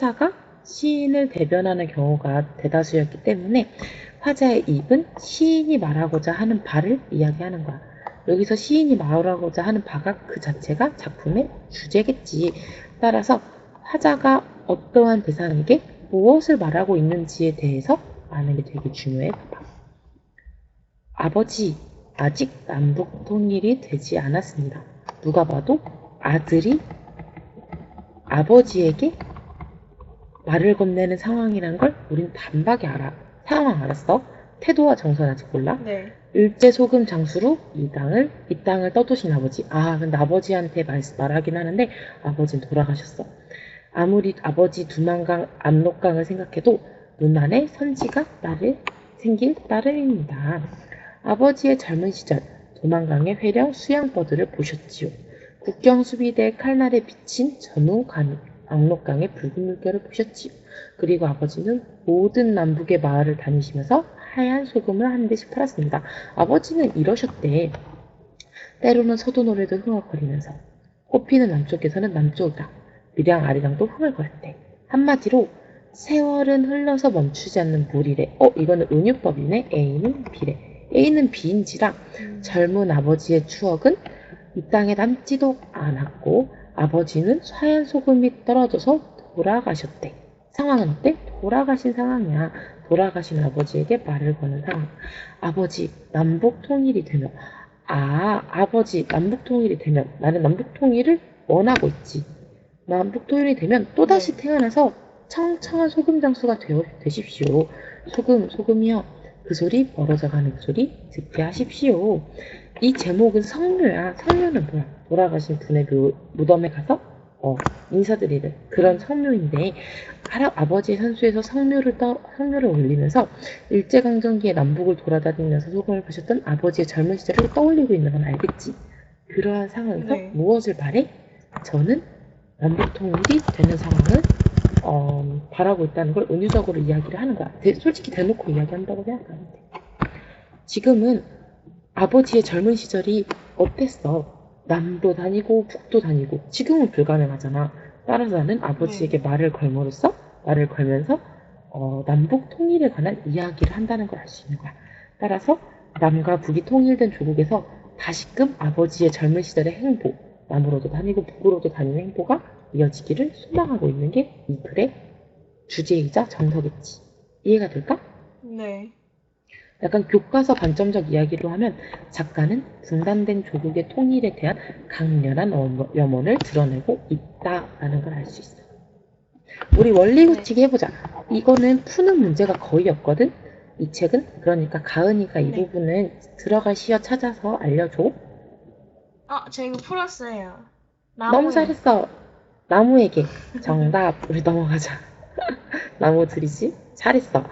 화자가 시인을 대변하는 경우가 대다수였기 때문에 화자의 입은 시인이 말하고자 하는 바를 이야기하는 거야. 여기서 시인이 말하고자 하는 바가 그 자체가 작품의 주제겠지. 따라서 화자가 어떠한 대상에게 무엇을 말하고 있는지에 대해서 아는 게 되게 중요해. 봐봐. 아버지, 아직 남북 통일이 되지 않았습니다. 누가 봐도 아들이 아버지에게 말을 건네는 상황이란 걸 우린 단박에 알아. 상황 알았어. 태도와 정선 아직 몰라. 네. 일제 소금 장수로 이 땅을 이 땅을 떠도신 아버지. 아, 근데 아버지한테 말, 말하긴 하는데 아버지는 돌아가셨어. 아무리 아버지 두만강 압록강을 생각해도 눈 안에 선지가 나를 생길 따름입니다. 아버지의 젊은 시절 도만강의 회령 수양버들을 보셨지요. 국경 수비대 칼날에 비친 전후 간 압록강의 붉은 물결을 보셨지요. 그리고 아버지는 모든 남북의 마을을 다니시면서 하얀 소금을 한 대씩 팔았습니다. 아버지는 이러셨대. 때로는 서도 노래도 흥얼거리면서 꽃피는 남쪽에서는 남쪽이다. 미량 아리랑도 흥얼거렸대. 한마디로 세월은 흘러서 멈추지 않는 물이래. 어 이거는 은유법이네. A는 B래. A는 B인지라 음. 젊은 아버지의 추억은 이 땅에 남지도 않았고 아버지는 하얀 소금이 떨어져서 돌아가셨대. 상황은 어때? 돌아가신 상황이야. 돌아가신 아버지에게 말을 거는 상황. 아버지, 남북 통일이 되면 아, 아버지, 남북 통일이 되면 나는 남북 통일을 원하고 있지. 남북 통일이 되면 또 다시 네. 태어나서 청청한 소금 장수가 되어 되십시오. 소금, 소금이여. 그 소리 멀어져 가는 그 소리 듣게 하십시오. 이 제목은 성묘야. 성묘는 뭐야? 돌아가신 분의 그 무덤에 가서 어, 인사드리는 그런 성묘인데 할아, 아버지의 선수에서 성묘를 떠, 성묘를 올리면서 일제강점기에 남북을 돌아다니면서 소금을 파셨던 아버지의 젊은 시절을 떠올리고 있는 건 알겠지. 그러한 상황에서 네. 무엇을 바래? 저는 남북 통일이 되는 상황을 어, 바라고 있다는 걸 은유적으로 이야기를 하는 거야. 대- 솔직히 대놓고 이야기한다고 생각하면 돼. 지금은 아버지의 젊은 시절이 어땠어? 남도 다니고 북도 다니고 지금은 불가능하잖아. 따라서 나는 아버지에게 말을 걸므로써 말을 걸면서 어, 남북 통일에 관한 이야기를 한다는 걸 알 수 있는 거야. 따라서 남과 북이 통일된 조국에서 다시금 아버지의 젊은 시절의 행보, 남으로도 다니고 북으로도 다니는 행보가 이어지기를 소망하고 있는 게 이 글의 주제이자 정서겠지. 이해가 될까? 네. 약간 교과서 관점적 이야기로 하면 작가는 분단된 조국의 통일에 대한 강렬한 엄- 염원을 드러내고 있다라는 걸 알 수 있어. 우리 원리 굳히기 해보자. 이거는 푸는 문제가 거의 없거든. 이 책은 그러니까 가은이가 이 네. 부분은 들어갈 시어 찾아서 알려줘. 아, 저 이거 풀었어요. 너무 나무에. 잘했어. 나무에게 정답. 우리 넘어가자. 나무들이지? 잘했어.